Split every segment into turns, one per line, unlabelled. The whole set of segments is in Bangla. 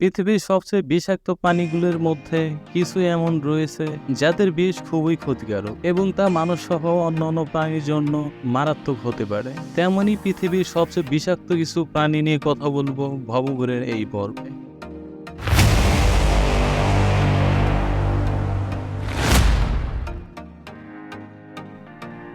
পৃথিবীর সবচেয়ে বিষাক্ত প্রাণীগুলোর মধ্যে কিছু এমন রয়েছে যাদের বিষ খুবই ক্ষতিকারক এবং তা মানুষ সহ অন্যান্য প্রাণীর জন্য মারাত্মক হতে পারে। তেমনি পৃথিবীর সবচেয়ে বিষাক্ত কিছু প্রাণী নিয়ে কথা বলব ভবঘুরের এই পর্বে।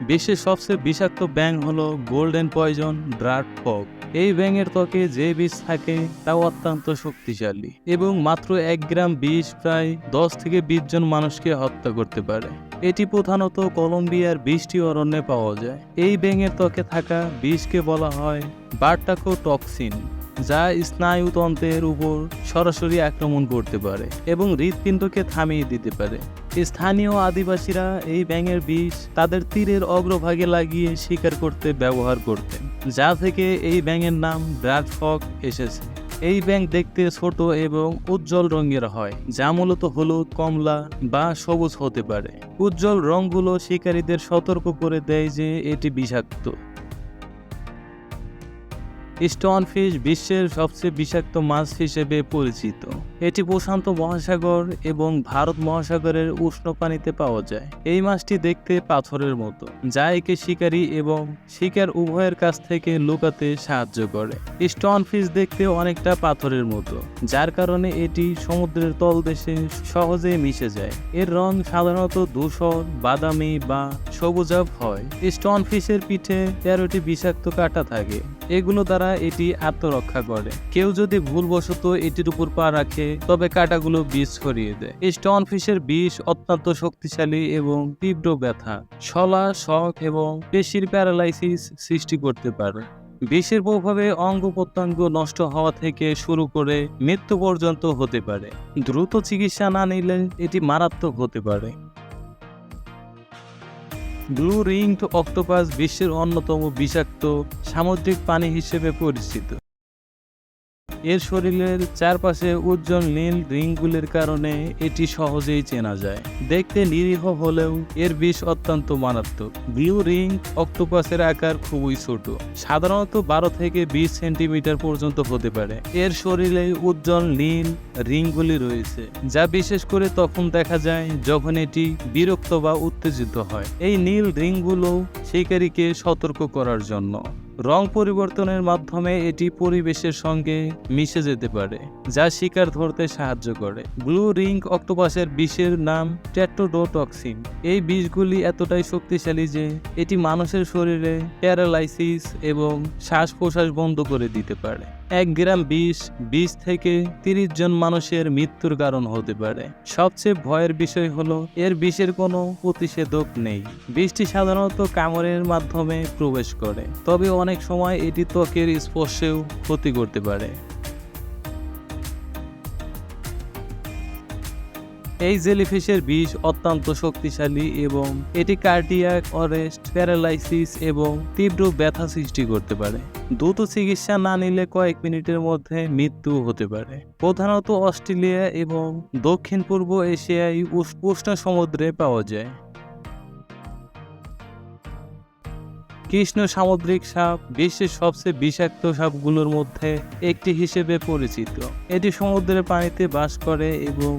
বিশ্বের সবচেয়ে বিষাক্ত ব্যাঙ হলো গোল্ডেন পয়জন ড্রাট ফগ এই ব্যাঙের ত্বকে যে বিষ থাকে তা অত্যন্ত শক্তিশালী এবং মাত্র এক গ্রাম বিষ প্রায় দশ থেকে বিশ জন মানুষকে হত্যা করতে পারে। এটি প্রধানত কলম্বিয়ার বৃষ্টি অরণ্যে পাওয়া যায়। এই ব্যাঙের ত্বকে থাকা বিষকে বলা হয় বার্টাকো টক্সিন যা স্নায়ুতন্ত্রের উপর সরাসরি আক্রমণ করতে পারে এবং হৃৎপিণ্ডকে থামিয়ে দিতে পারে। স্থানীয় আদিবাসীরা এই ব্যাঙের বিষ তাদের তীরের অগ্রভাগে লাগিয়ে শিকার করতে ব্যবহার করতেন, যা থেকে এই ব্যাঙের নাম ব্র্যাড ফক এসেছে। এই ব্যাঙ দেখতে ছোট এবং উজ্জ্বল রঙের হয়, যা মূলত হলুদ, কমলা বা সবুজ হতে পারে। উজ্জ্বল রঙগুলো শিকারীদের সতর্ক করে দেয় যে এটি বিষাক্ত। স্টোনফিশ বিশ্বের সবচেয়ে বিষাক্ত মাছ হিসেবে পরিচিত। এটি প্রশান্ত মহাসাগর এবং ভারত মহাসাগরের উষ্ণ পানিতে পাওয়া যায়। এই মাছটি দেখতে পাথরের মতো, যা একে শিকারী এবং শিকার উভয়ের কাছ থেকে লুকাতে সাহায্য করে। স্টোনফিশ দেখতে অনেকটা পাথরের মতো, যার কারণে এটি সমুদ্রের তলদেশে সহজে মিশে যায়। এর রং সাধারণত ধূসর, বাদামি বা সবুজাভ হয়। স্টোনফিশের পিঠে তেরোটি বিষাক্ত কাঁটা থাকে। এগুলো দ্বারা এটি আত্মরক্ষা করে। কেউ যদি ভুলবশত এটির উপর পা রাখে, তবে কাঁটাগুলো বিষ ছড়িয়ে দেয়। স্টোন ফিশের বিষ অত্যন্ত শক্তিশালী এবং তীব্র ব্যথা শলা শখ এবং পেশির প্যারালাইসিস সৃষ্টি করতে পারে। বিষের প্রভাবে অঙ্গ প্রত্যঙ্গ নষ্ট হওয়া থেকে শুরু করে মৃত্যু পর্যন্ত হতে পারে। দ্রুত চিকিৎসা না নিলে এটি মারাত্মক হতে পারে। ব্লু রিংড অক্টোপাস বিশ্বের অন্যতম বিষাক্ত সামুদ্রিক প্রাণী হিসেবে পরিচিত। এর শরীরের চারপাশে উজ্জ্বল নীল রিংগুলির কারণে এটি সহজেই চেনা যায়। দেখতে নিরীহ হলেও এর বিষ অত্যন্ত মারাত্মক। ব্লু রিং অক্টোপাসের আকার খুবই ছোট। সাধারণত বারো থেকে বিশ সেন্টিমিটার পর্যন্ত হতে পারে। এর শরীরে উজ্জ্বল নীল রিংগুলি রয়েছে, যা বিশেষ করে তখন দেখা যায় যখন এটি বিরক্ত বা উত্তেজিত হয়। এই নীল রিংগুলো শিকারীকে সতর্ক করার জন্য। রং পরিবর্তনের মাধ্যমে এটি পরিবেশের সঙ্গে মিশে যেতে পারে, যা শিকার ধরতে সাহায্য করে। ব্লু রিং অক্টোপাসের বিষের নাম ট্যাটোডোটক্সিন। এই বিষগুলি এতটাই শক্তিশালী যে এটি মানুষের শরীরে প্যারালাইসিস এবং শ্বাস প্রশ্বাস বন্ধ করে দিতে পারে। এক গ্রাম বিষ বিষ থেকে তিরিশ জন মানুষের মৃত্যুর কারণ হতে পারে। সবচেয়ে ভয়ের বিষয় হলো, এর বিষের কোনো প্রতিষেধক নেই। বিষটি সাধারণত কামড়ের মাধ্যমে প্রবেশ করে। তবে অনেক সময় এটি ত্বকের স্পর্শেও ক্ষতি করতে পারে। এই জেলিফিশের বিষ অত্যন্ত শক্তিশালী এবং এটি কার্ডিয়াক অরেস্ট, প্যারালাইসিস এবং তীব্র ব্যথা সৃষ্টি করতে পারে। দ্রুত চিকিৎসা না নিলে কয়েক মিনিটের মধ্যে মৃত্যু হতে পারে। প্রধানত অস্ট্রেলিয়া এবং দক্ষিণ পূর্ব এশিয়ায় উষ্ণ সমুদ্রে পাওয়া যায়। কৃষ্ণ সামুদ্রিক সাপ বিশ্বের সবচেয়ে বিষাক্ত সাপগুলোর মধ্যে একটি হিসেবে পরিচিত। এটি সমুদ্রের পানিতে বাস করে এবং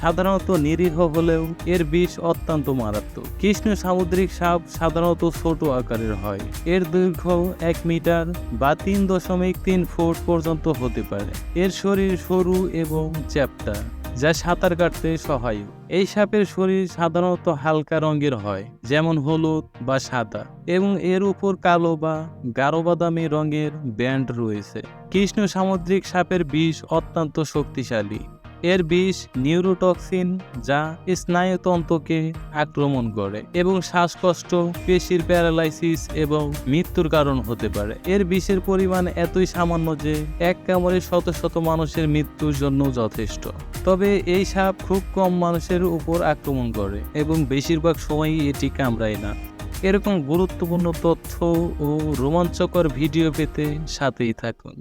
সাধারণত নিরীহ হলেও এর বিষ অত্যন্ত মারাত্মক। কৃষ্ণ সামুদ্রিক সাপ সাধারণত ছোট আকারের হয়। এর দৈর্ঘ্য এক মিটার বা তিন দশমিক তিন ফুট পর্যন্ত হতে পারে। এর শরীর সরু এবং চ্যাপ্টা। যা সাঁতার কাটতে সহায়ক এই সাপের শরীর সাধারণত হালকা রঙের হয়, যেমন হলুদ বা সাদা, এবং এর উপর কালো বা গাঢ় বাদামি রঙের ব্যান্ড রয়েছে। কৃষ্ণ সামুদ্রিক সাপের বিষ অত্যন্ত শক্তিশালী। এর বিষ নিউরোটক্সিন যা স্নায়ুতন্ত্রকে আক্রমণ করে এবং শ্বাসকষ্ট, পেশির প্যারালাইসিস এবং মৃত্যুর কারণ হতে পারে। এর বিষের পরিমাণ এতই সামান্য যে এক কামড়ে শত শত মানুষের মৃত্যুর জন্য যথেষ্ট। তবে এই সাপ খুব কম মানুষের উপর আক্রমণ করে এবং বেশিরভাগ সময়ই এটি কামড়ায় না। এরকম গুরুত্বপূর্ণ তথ্য ও রোমাঞ্চকর ভিডিও পেতে সাথেই থাকুন।